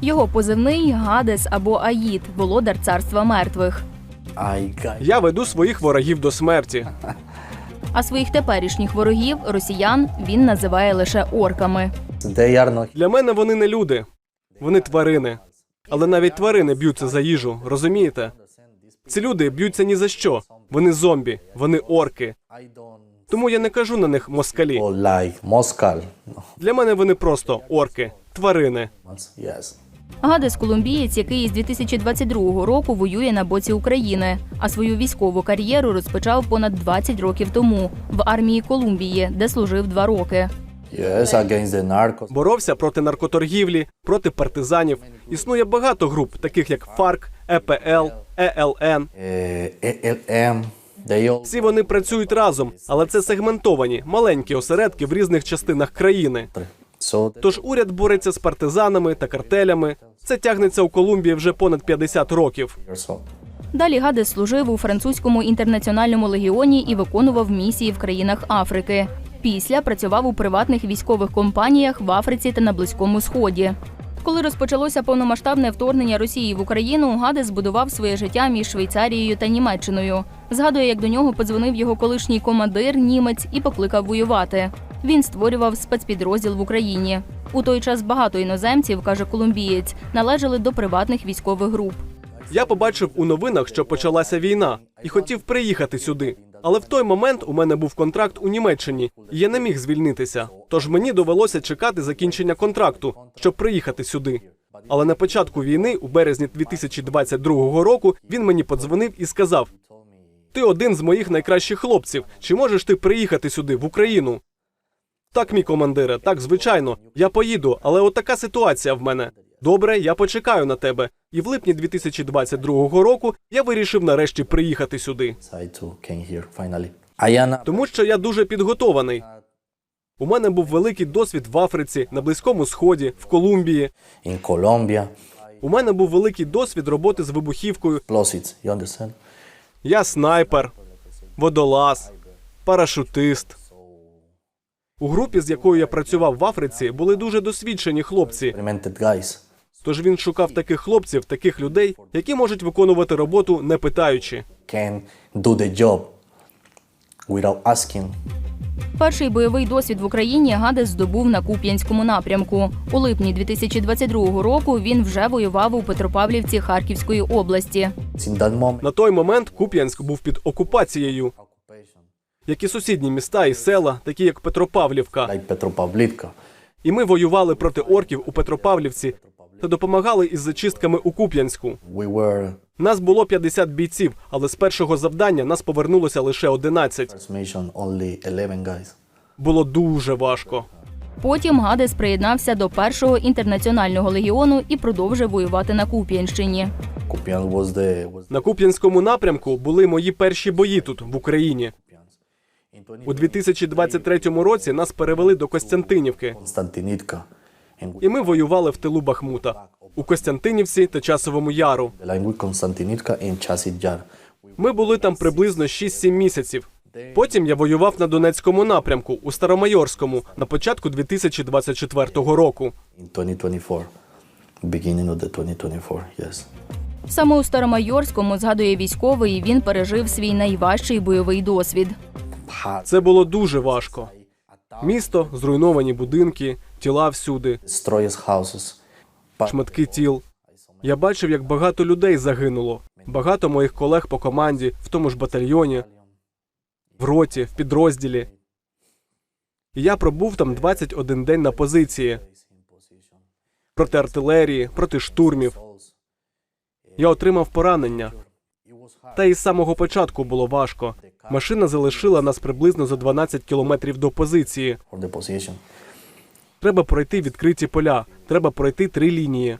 Його позивний Гадес або Аїд, володар царства мертвих. Я веду своїх ворогів до смерті. А своїх теперішніх ворогів, росіян, він називає лише орками. Для мене вони не люди, вони тварини. Але навіть тварини б'ються за їжу, розумієте? Ці люди б'ються ні за що. Вони зомбі, вони орки. Тому я не кажу на них москалі. Для мене вони просто орки, тварини. Гадес колумбієць, який з 2022 року воює на боці України, а свою військову кар'єру розпочав понад 20 років тому в армії Колумбії, де служив два роки. Yes, the. Боровся проти наркоторгівлі, проти партизанів. Існує багато груп, таких як ФАРК, ЕПЛ, ЕЛН. ALM. They all Всі вони працюють разом, але це сегментовані, маленькі осередки в різних частинах країни. Тож уряд бореться з партизанами та картелями. Це тягнеться у Колумбії вже понад 50 років. Далі Гадес служив у французькому інтернаціональному легіоні і виконував місії в країнах Африки. Після працював у приватних військових компаніях в Африці та на Близькому Сході. Коли розпочалося повномасштабне вторгнення Росії в Україну, Гадес збудував своє життя між Швейцарією та Німеччиною. Згадує, як до нього подзвонив його колишній командир німець і покликав воювати. Він створював спецпідрозділ в Україні. У той час багато іноземців, каже колумбієць, належали до приватних військових груп. Я побачив у новинах, що почалася війна, і хотів приїхати сюди. Але в той момент у мене був контракт у Німеччині, і я не міг звільнитися. Тож мені довелося чекати закінчення контракту, щоб приїхати сюди. Але на початку війни, у березні 2022 року, він мені подзвонив і сказав: Ти один з моїх найкращих хлопців. Чи можеш ти приїхати сюди, в Україну? Так, мій командире, так, звичайно. Я поїду, але от така ситуація в мене. Добре, я почекаю на тебе. І в липні 2022 року я вирішив нарешті приїхати сюди, тому що я дуже підготований. У мене був великий досвід в Африці, на Близькому Сході, в Колумбії. У мене був великий досвід роботи з вибухівкою. Я снайпер, водолаз, парашутист. У групі, з якою я працював в Африці, були дуже досвідчені хлопці. Тож він шукав таких хлопців, таких людей, які можуть виконувати роботу не питаючи. Перший бойовий досвід в Україні Гадес здобув на Куп'янському напрямку. У липні 2022 року він вже воював у Петропавлівці Харківської області. На той момент Куп'янськ був під окупацією, як і сусідні міста і села, такі як Петропавлівка. Petropavlivka. І ми воювали проти орків у Петропавлівці та допомагали із зачистками у Куп'янську. Нас було 50 бійців, але з першого завдання нас повернулося лише 11. first mission only 11 guys. Було дуже важко. Потім Гадес приєднався до першого інтернаціонального легіону і продовжив воювати на Куп'янщині. На Куп'янському напрямку були мої перші бої тут, в Україні. In 20 У 2023 році нас перевели до Костянтинівки, і ми воювали в тилу Бахмута у Костянтинівці та Часовому Яру. Ми були там приблизно 6-7 місяців. Потім я воював на Донецькому напрямку у Старомайорському на початку 2024 року. In 2024, beginning of the 2024, yes. Саме у Старомайорському, згадує військовий, він пережив свій найважчий бойовий досвід. Це було дуже важко. Місто, зруйновані будинки, тіла всюди, шматки тіл. Я бачив, як багато людей загинуло. Багато моїх колег по команді, в тому ж батальйоні, в роті, в підрозділі. І я пробув там 21 день на позиції проти артилерії, проти штурмів. Я отримав поранення. Та і з самого початку було важко. Машина залишила нас приблизно за 12 кілометрів до позиції. Треба пройти відкриті поля. Треба пройти три лінії.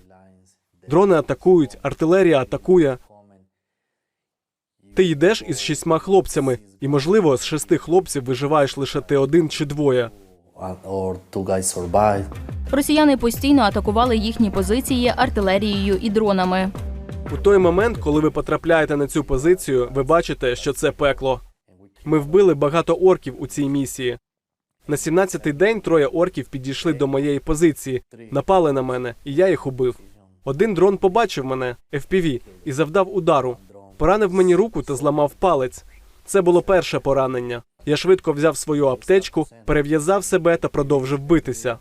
Дрони атакують, артилерія атакує. Ти йдеш із шістьма хлопцями, і, можливо, з шести хлопців виживаєш лише ти один чи двоє. Росіяни постійно атакували їхні позиції артилерією і дронами. У той момент, коли ви потрапляєте на цю позицію, ви бачите, що це пекло. Ми вбили багато орків у цій місії. На 17-й день троє орків підійшли до моєї позиції, напали на мене, і я їх убив. Один дрон побачив мене FPV і завдав удару. Поранив мені руку та зламав палець. Це було перше поранення. Я швидко взяв свою аптечку, перев'язав себе та продовжив битися.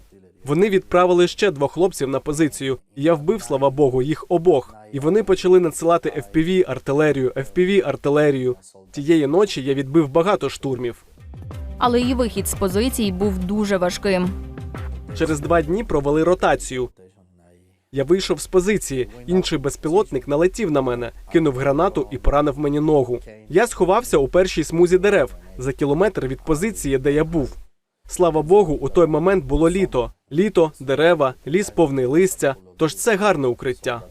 Вони відправили ще двох хлопців на позицію, і я вбив, слава Богу, їх обох. І вони почали надсилати FPV артилерію, FPV артилерію. Тієї ночі я відбив багато штурмів. Але і вихід з позицій був дуже важким. Через два дні провели ротацію. Я вийшов з позиції. Інший безпілотник налетів на мене, кинув гранату і поранив мені ногу. Я сховався у першій смузі дерев за кілометр від позиції, де я був. Слава Богу, у той момент було літо. Літо, дерева, ліс повний листя. Тож це гарне укриття.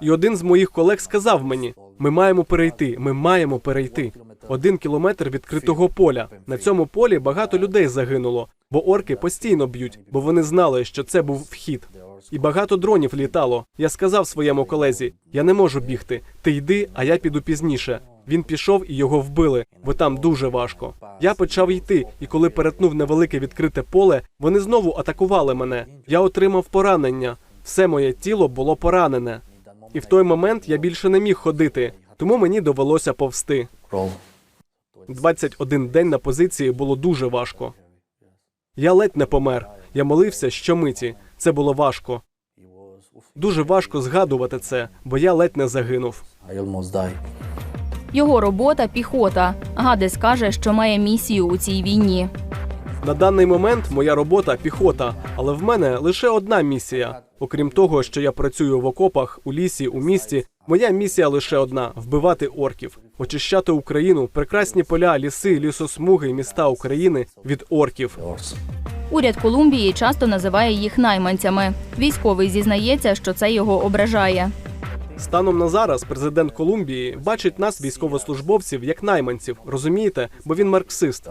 І один з моїх колег сказав мені: ми маємо перейти, ми маємо перейти. Один кілометр відкритого поля. На цьому полі багато людей загинуло, бо орки постійно б'ють, бо вони знали, що це був вхід. І багато дронів літало. Я сказав своєму колезі: я не можу бігти. Ти йди, а я піду пізніше. Він пішов і його вбили, бо там дуже важко. Я почав йти, і коли перетнув невелике відкрите поле, вони знову атакували мене. Я отримав поранення. Все моє тіло було поранене. І в той момент я більше не міг ходити, тому мені довелося повсти. roll. 21 день на позиції було дуже важко. Я ледь не помер. Я молився щомиті. Це було важко. Дуже важко згадувати це, бо я ледь не загинув. Його робота піхота. Гадес каже, що має місію у цій війні. На даний момент моя робота піхота, але в мене лише одна місія. Окрім того, що я працюю в окопах, у лісі, у місті. Моя місія лише одна вбивати орків, очищати Україну, прекрасні поля, ліси, лісосмуги, міста України від орків. Уряд Колумбії часто називає їх найманцями. Військовий зізнається, що це його ображає. Станом на зараз президент Колумбії бачить нас, військовослужбовців, як найманців. Розумієте? Бо він марксист.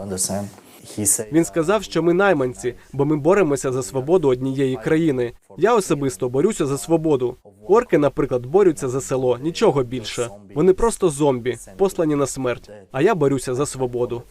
Він сказав, що ми найманці, бо ми боремося за свободу однієї країни. Я особисто борюся за свободу. Орки, наприклад, борються за село, нічого більше. Вони просто зомбі, послані на смерть. А я борюся за свободу.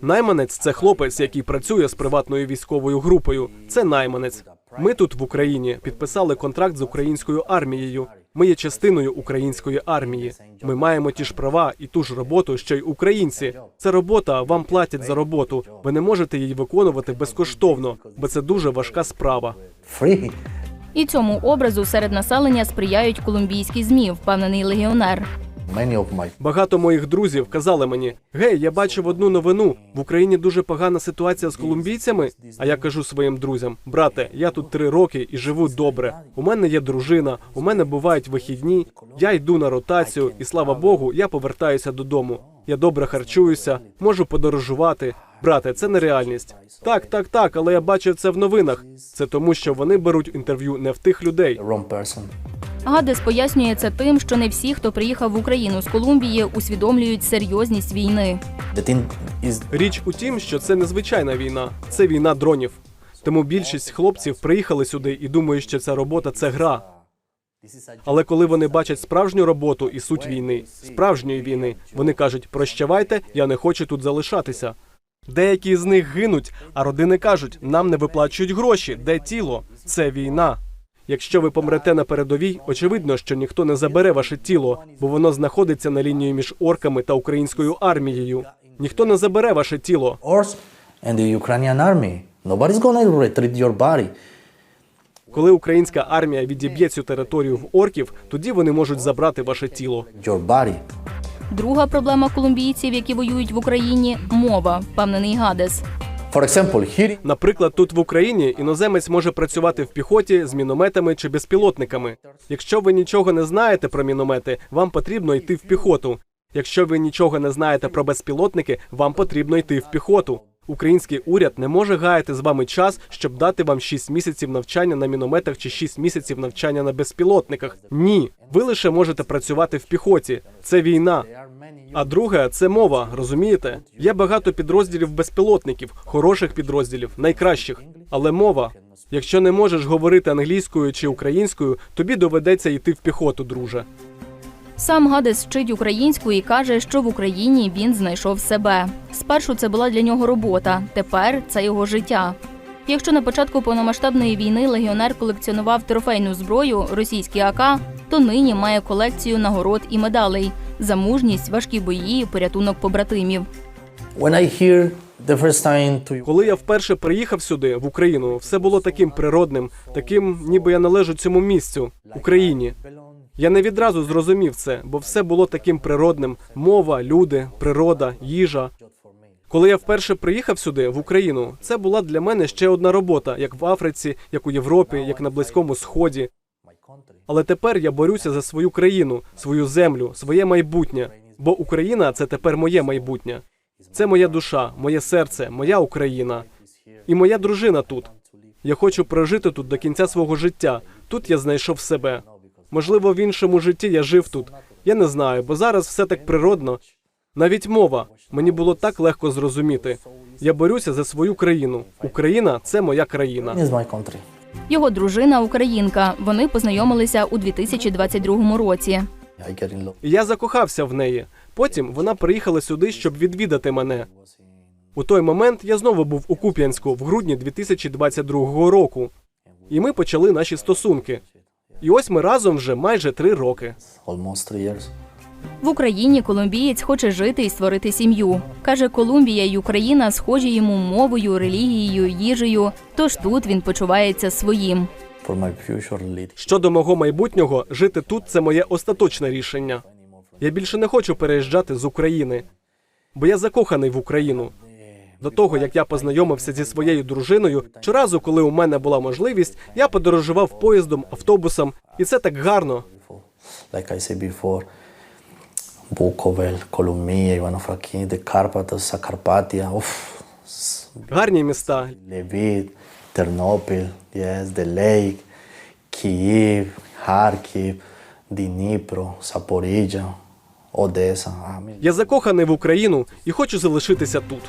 Найманець це хлопець, який працює з приватною військовою групою. Це найманець. Ми тут в Україні підписали контракт з українською армією. Ми є частиною української армії. Ми маємо ті ж права і ту ж роботу, що й українці. Це робота, вам платять за роботу. Ви не можете її виконувати безкоштовно, бо це дуже важка справа. І цьому образу серед населення сприяють колумбійські змі, впевнений легіонер. Багато моїх друзів казали мені: гей, я бачив одну новину. В Україні дуже погана ситуація з колумбійцями. А я кажу своїм друзям: брате, я тут три роки і живу добре. У мене є дружина, у мене бувають вихідні. Я йду на ротацію, і слава Богу, я повертаюся додому. Я добре харчуюся, можу подорожувати. Брате, це нереальність. Так, так, так, але я бачив це в новинах. Це тому, що вони беруть інтерв'ю не в тих людей. Гадес пояснює це тим, що не всі, хто приїхав в Україну з Колумбії, усвідомлюють серйозність війни. Річ у тім, що це незвичайна війна, це війна дронів. Тому більшість хлопців приїхали сюди і думають, що ця робота це гра. Але коли вони бачать справжню роботу і суть війни, справжньої війни, вони кажуть: прощавайте, я не хочу тут залишатися. Деякі з них гинуть, а родини кажуть: нам не виплачують гроші, де тіло? Це війна. Якщо ви помрете на передовій, очевидно, що ніхто не забере ваше тіло, бо воно знаходиться на лінії між орками та українською армією. Ніхто не забере ваше тіло. Коли українська армія відіб'є цю територію в орків, тоді вони можуть забрати ваше тіло. Друга проблема колумбійців, які воюють в Україні мова, впевнений Гадес. For Наприклад, тут в Україні іноземець може працювати в піхоті з мінометами чи безпілотниками. Якщо ви нічого не знаєте про міномети, вам потрібно йти в піхоту. Якщо ви нічого не знаєте про безпілотники, вам потрібно йти в піхоту. Український уряд не може гаяти з вами час, щоб дати вам 6 місяців навчання на мінометах чи 6 місяців навчання на безпілотниках. Ні, ви лише можете працювати в піхоті. Це війна. А друге це мова, розумієте? Є багато підрозділів безпілотників, хороших підрозділів, найкращих. Але мова. Якщо не можеш говорити англійською чи українською, тобі доведеться йти в піхоту, друже. Сам Гадес вчить українську і каже, що в Україні він знайшов себе. Спершу це була для нього робота, тепер це його життя. Якщо на початку повномасштабної війни легіонер колекціонував трофейну зброю, російські АК, то нині має колекцію нагород і медалей за мужність, важкі бої, порятунок побратимів. Коли я вперше приїхав сюди, в Україну, все було таким природним, таким, ніби я належу цьому місцю, Україні. Я не відразу зрозумів це, бо все було таким природним: мова, люди, природа, їжа. Коли я вперше приїхав сюди, в Україну, це була для мене ще одна робота, як в Африці, як у Європі, як на Близькому Сході. Але тепер я борюся за свою країну, свою землю, своє майбутнє. Бо Україна це тепер моє майбутнє. Це моя душа, моє серце, моя Україна. І моя дружина тут. Я хочу прожити тут до кінця свого життя. Тут я знайшов себе. Можливо, в іншому житті я жив тут. Я не знаю, бо зараз все так природно. Навіть мова мені було так легко зрозуміти. Я борюся за свою країну. Україна це моя країна. Його дружина українка. Вони познайомилися у 2022 році. Я закохався в неї. Потім вона приїхала сюди, щоб відвідати мене. У той момент я знову був у Куп'янську в грудні 2022 року. І ми почали наші стосунки. І ось ми разом вже майже три роки. В Україні колумбієць хоче жити і створити сім'ю. Каже, Колумбія й Україна схожі йому мовою, релігією, їжею. Тож тут він почувається своїм. Щодо мого майбутнього, жити тут це моє остаточне рішення. Я більше не хочу переїжджати з України, бо я закоханий в Україну. До того як я познайомився зі своєю дружиною, щоразу, коли у мене була можливість, я подорожував поїздом, автобусом, і це так гарно. The Carpathos, Zakarpattia, uff, s- Гарні міста. The lake, Kyiv, Kharkiv, Dnipro, Zaporizhia, Odessa. I mean, Я закоханий в Україну і хочу залишитися тут.